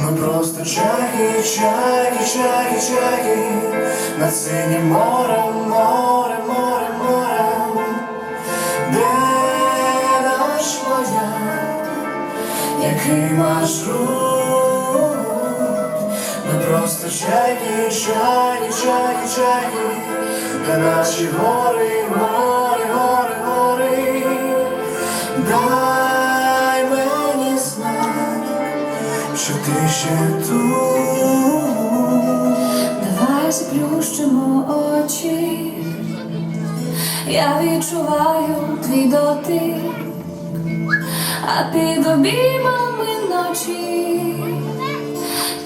Ми просто чаки, чаки, чаки, чаки над синім морем, морем, морем, морем, де наш маяк, який маршрут? Ми просто чаки, чаки, чаки, чаки, де наші гори, гори, гори, гори. Дай ти ще тут. Давай заплющимо очі, я відчуваю твій дотик, а під обіймами ночі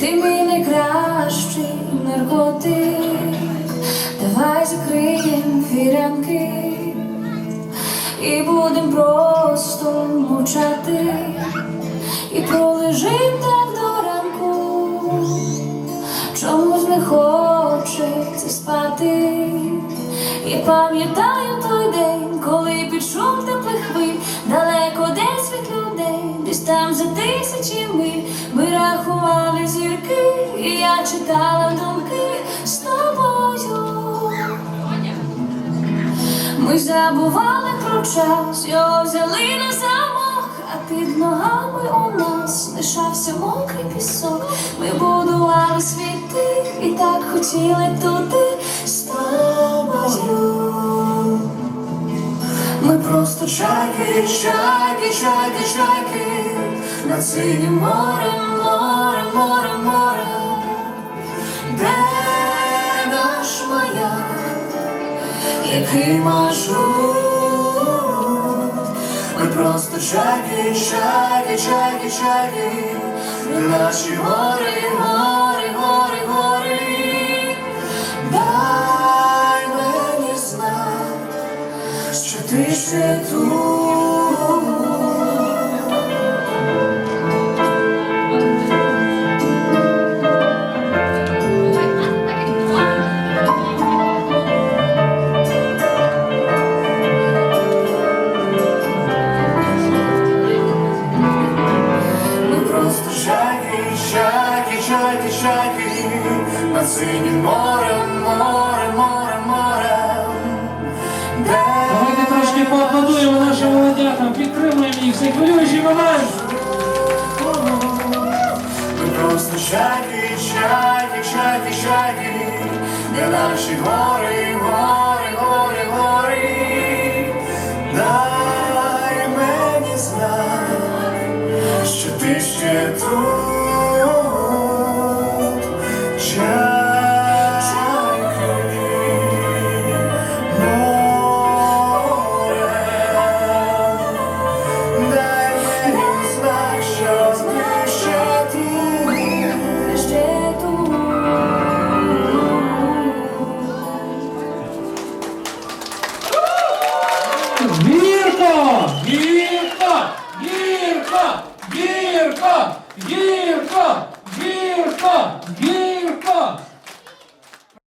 ти мій найкращий наркотик. Давай закриєм фірянки і будем просто мовчати, і пролежим так Я пам'ятаю той день, коли під шум теплих хвиль, далеко десь від людей, десь там за тисячі миль ми рахували зірки, і я читала думки з тобою. Ми забували про час, його взяли на замок, а під ногами у нас лишався мокрий пісок. Ми будували світи і так хотіли туди чайки, чайки, чайки, чайки над синім морем, морем, морем, морем, де наш маяк, який маршрут? Ми просто чайки, чайки, чайки, чайки, наші гори, гори, що ти ще тут. Ми просто чайки, чайки, чайки, чайки над синім морем, трошки поаплодуємо нашим молодятам, підтримуємо їх, цей хвилюючий момент. Просто чайки, чайки, чайки, чайки, де наші гори, Гірко! Гірко! Гірко! Гірко!